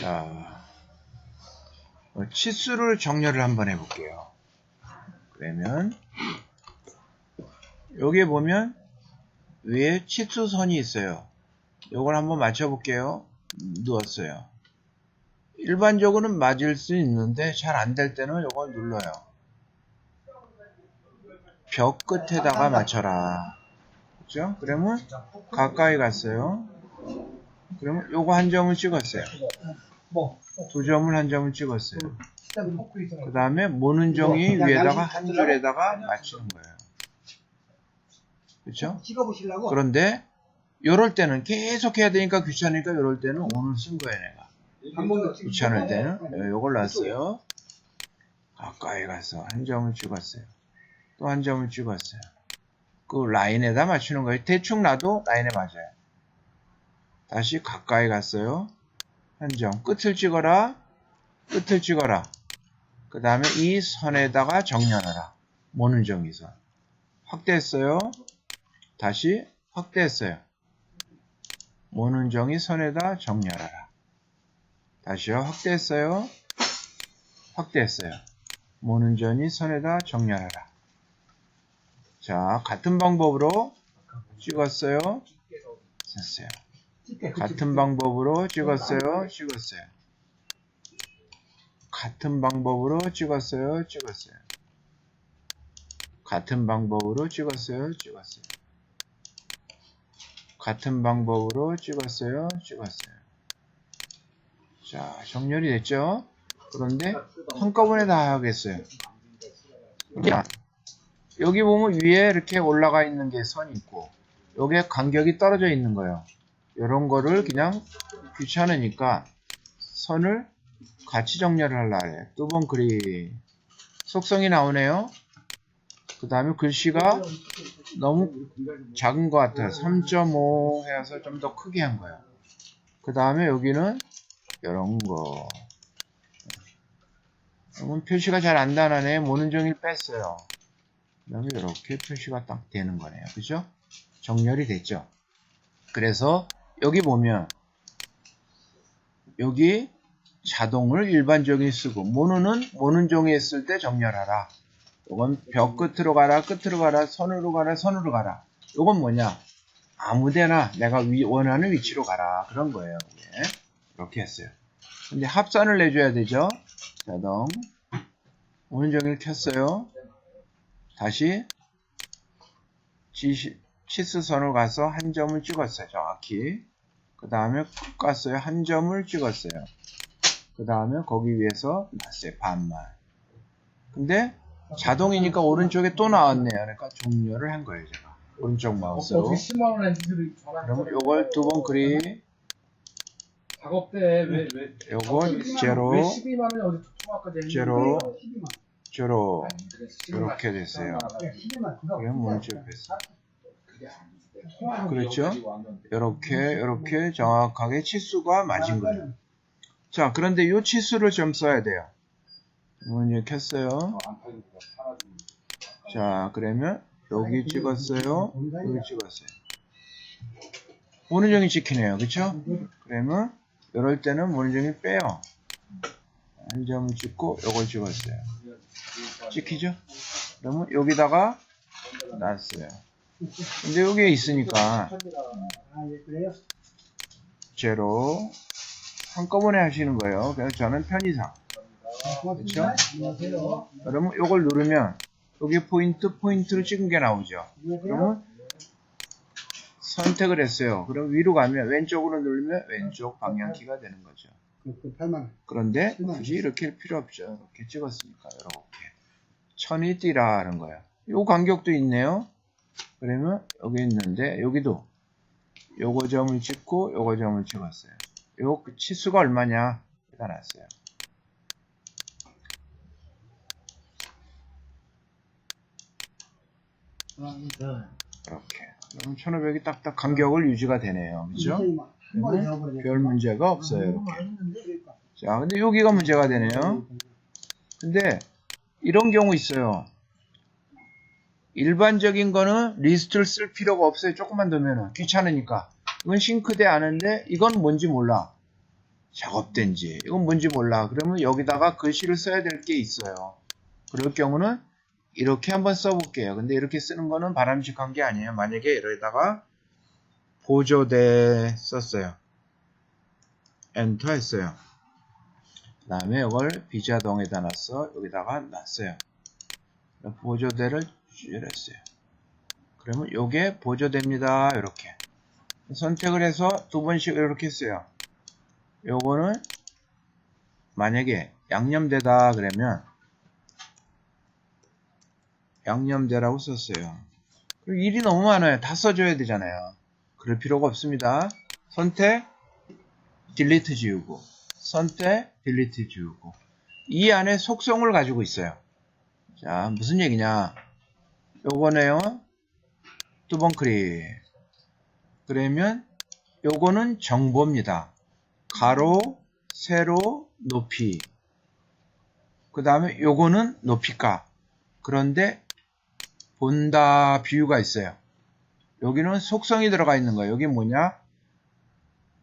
자, 어, 치수를 정렬을 한번 해볼게요. 그러면 여기에 보면 위에 치수선이 있어요. 이걸 한번 맞춰볼게요. 누웠어요. 일반적으로는 맞을 수 있는데 잘 안 될 때는 이걸 눌러요. 벽 끝에다가 맞춰라. 그죠? 그러면 가까이 갔어요. 그러면 요거 한 점을 찍었어요. 뭐, 두 점을 한 점을 찍었어요. 그 다음에 모는 종이 뭐, 위에다가 한 줄에다가 맞추는 거예요. 그렇죠? 찍어보시려고? 그런데 요럴 때는 계속 해야 되니까 귀찮으니까 요럴 때는 오늘 쓴 거예요 내가. 귀찮을 때는 요- 요걸 놨어요. 가까이 가서 한 점을 찍었어요. 또 한 점을 찍었어요. 그 라인에다 맞추는 거예요. 대충 놔도 라인에 맞아요. 다시 가까이 갔어요. 한 점. 끝을 찍어라. 끝을 찍어라. 그 다음에 이 선에다가 정렬하라. 모는 정의선. 확대했어요. 다시 확대했어요. 모는 정의 선에다 정렬하라. 다시요. 확대했어요. 확대했어요. 모는 전이 선에다 정렬하라. 자, 같은 방법으로 찍었어요. 됐어요. 같은 방법으로 찍었어요. 찍었어요. 같은 방법으로 찍었어요. 찍었어요. 같은 방법으로 찍었어요. 찍었어요. 같은 방법으로 찍었어요. 찍었어요. 자, 정렬이 됐죠? 그런데 한꺼번에 다 하겠어요. 그냥 여기 보면 위에 이렇게 올라가 있는 게 선이 있고 여기에 간격이 떨어져 있는 거예요. 이런 거를 그냥 귀찮으니까 선을 같이 정렬을 하려 해요. 두 번 그리 속성이 나오네요. 그 다음에 글씨가 너무 작은 것 같아요. 3.5 해서 좀 더 크게 한 거예요. 그 다음에 여기는 이런 거. 그러면 표시가 잘안 나네. 모는 종이를 뺐어요. 그 다음에 이렇게 표시가 딱 되는 거네요. 그죠? 정렬이 됐죠? 그래서 여기 보면 여기 자동을 일반적인 쓰고 모노는 모는 종이에 쓸때 정렬하라. 이건 벽 끝으로 가라, 끝으로 가라, 선으로 가라, 선으로 가라. 이건 뭐냐? 아무데나 내가 위- 원하는 위치로 가라. 그런 거예요. 이게. 이렇게 했어요. 근데 합산을 내줘야 되죠. 자동. 모는 종이를 켰어요. 다시 지시, 치수선을 가서 한 점을 찍었어요. 정확히. 그 다음에 끝 갔어요. 한 점을 찍었어요. 그 다음에 거기 위에서 놨어요. 반만. 근데 자동이니까 오른쪽에 또 나왔네요. 그러니까 종료를 한 거예요. 제가. 오른쪽 마우스로. 어떻게 10만 원에 니들이 전화 그럼 요걸 두 번 그리, 작업 때왜왜 제로, 왜 12만 원에 어디 통화까지 했는데 제로. 12만 제로, 이렇게 됐어요. 12만 그럼 문제 됐어요. 그렇죠? 이렇게, 이렇게 정확하게 치수가 맞은 거예요. 자, 그런데 이 치수를 좀 써야 돼요. 문을 켰어요. 자, 그러면 여기 찍었어요. 여기 찍었어요. 모는종이 찍히네요. 그쵸? 그러면 이럴 때는 모는종이 빼요. 한 점을 찍고 요걸 찍었어요. 찍히죠? 그러면 여기다가 놨어요. 근데 여기에 있으니까? 제로 한꺼번에 하시는 거예요. 그래서 저는 편의상. 그렇죠? 그러면 요걸 누르면 여기 포인트 포인트로 찍은 게 나오죠. 그러면 선택을 했어요. 그럼 위로 가면 왼쪽으로 누르면 왼쪽 방향키가 되는 거죠. 그 8만 원. 그런데 굳이 이렇게 할 필요 없죠. 이렇게 찍었으니까 이렇게 천이 뛰라는 거예요. 요 간격도 있네요. 그러면 여기 있는데 여기도 요거 점을 찍고 요거 점을 찍었어요. 요그 치수가 얼마냐 네. 이렇게. 그럼 1500이 딱딱 간격을 유지가 되네요. 그죠? 넣어버리네. 별 문제가 없어요. 이렇게. 맛있는데? 그러니까. 자, 근데 여기가 문제가 되네요. 근데 이런 경우 있어요. 일반적인 거는 리스트를 쓸 필요가 없어요. 조금만 넣으면 귀찮으니까. 이건 싱크대 아는데 이건 뭔지 몰라. 작업된지. 이건 뭔지 몰라. 그러면 여기다가 글씨를 써야 될 게 있어요. 그럴 경우는 이렇게 한번 써볼게요. 근데 이렇게 쓰는 거는 바람직한 게 아니에요. 만약에 여기다가 보조대 썼어요. 엔터 했어요. 그 다음에 이걸 비자동에다 놨어. 여기다가 놨어요. 보조대를 줄였어요 그러면 요게 보조됩니다 이렇게 선택을 해서 두 번씩 이렇게 써요 요거는 만약에 양념되다 그러면 양념되라고 썼어요. 그리고 일이 너무 많아요. 다 써줘야 되잖아요. 그럴 필요가 없습니다. 선택, 딜리트 지우고, 선택, 딜리트 지우고. 이 안에 속성을 가지고 있어요. 자, 무슨 얘기냐. 요거네요. 두 번 클릭. 그러면 요거는 정보입니다. 가로, 세로, 높이. 그 다음에 요거는 높이가. 그런데 본다 비유가 있어요. 여기는 속성이 들어가 있는 거예요. 여기 뭐냐?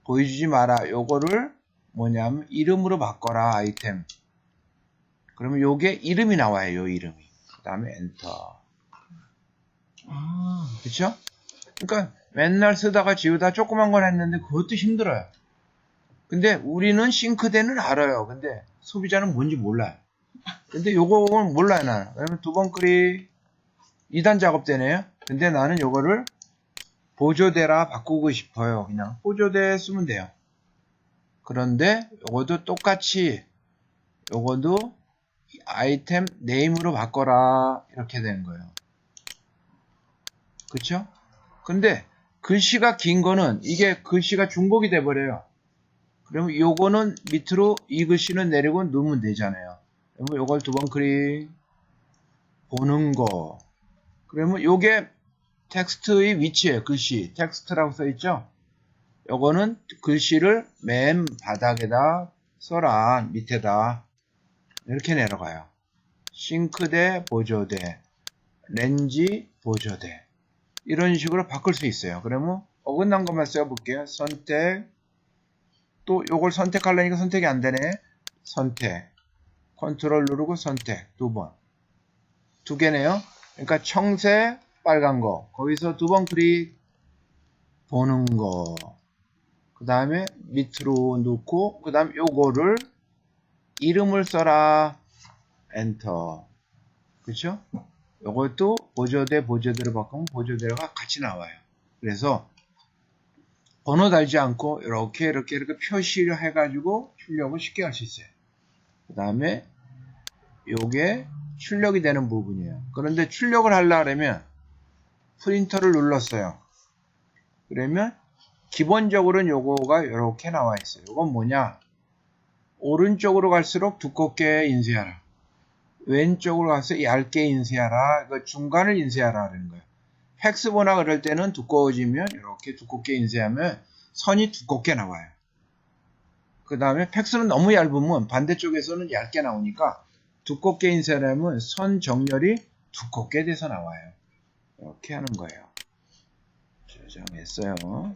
보여주지 마라. 요거를 뭐냐면 이름으로 바꿔라 아이템. 그러면 요게 이름이 나와요. 요 이름이. 그 다음에 엔터. 아, 그쵸? 그러니까 맨날 쓰다가 지우다 조그만 건 했는데 그것도 힘들어요. 근데 우리는 싱크대는 알아요. 근데 소비자는 뭔지 몰라요. 근데 요거는 몰라요, 나는. 그러면 두번 클릭 2단 작업되네요. 근데 나는 요거를 보조대라 바꾸고 싶어요. 그냥 보조대 쓰면 돼요. 그런데 요것도 똑같이 요것도 아이템 네임으로 바꿔라 이렇게 되는 거예요. 그쵸? 근데 글씨가 긴 거는 이게 글씨가 중복이 돼 버려요. 그러면 요거는 밑으로 이 글씨는 내리고 누르면 되잖아요. 그러면 요걸 두 번 클릭 보는 거. 그러면 요게 텍스트의 위치에 글씨 텍스트라고 써 있죠. 요거는 글씨를 맨 바닥에다 써라 밑에다 이렇게 내려가요. 싱크대 보조대 렌지 보조대 이런 식으로 바꿀 수 있어요. 그러면 어긋난 것만 써볼게요. 선택 또 요걸 선택하려니까 선택이 안 되네. 선택 컨트롤 누르고 선택 두 번. 두 개네요. 그러니까 청색 빨간 거 거기서 두 번 클릭 보는 거. 그 다음에 밑으로 놓고 그 다음 요거를 이름을 써라 엔터. 그쵸? 요것도 보조대 보조대로 바꾸면 보조대가 같이 나와요. 그래서 번호 달지 않고 이렇게 이렇게 이렇게 표시를 해가지고 출력을 쉽게 할 수 있어요. 그 다음에 요게 출력이 되는 부분이에요. 그런데 출력을 하려면 프린터를 눌렀어요. 그러면 기본적으로는 요거가 이렇게 나와 있어요. 요건 뭐냐? 오른쪽으로 갈수록 두껍게 인쇄하라. 왼쪽으로 가서 얇게 인쇄하라. 그 중간을 인쇄하라 하는 거예요. 팩스 보나 그럴 때는 두꺼워지면 이렇게 두껍게 인쇄하면 선이 두껍게 나와요. 그 다음에 팩스는 너무 얇으면 반대쪽에서는 얇게 나오니까 두껍게 인쇄하면 선 정렬이 두껍게 돼서 나와요. 이렇게 하는 거예요. 저장했어요.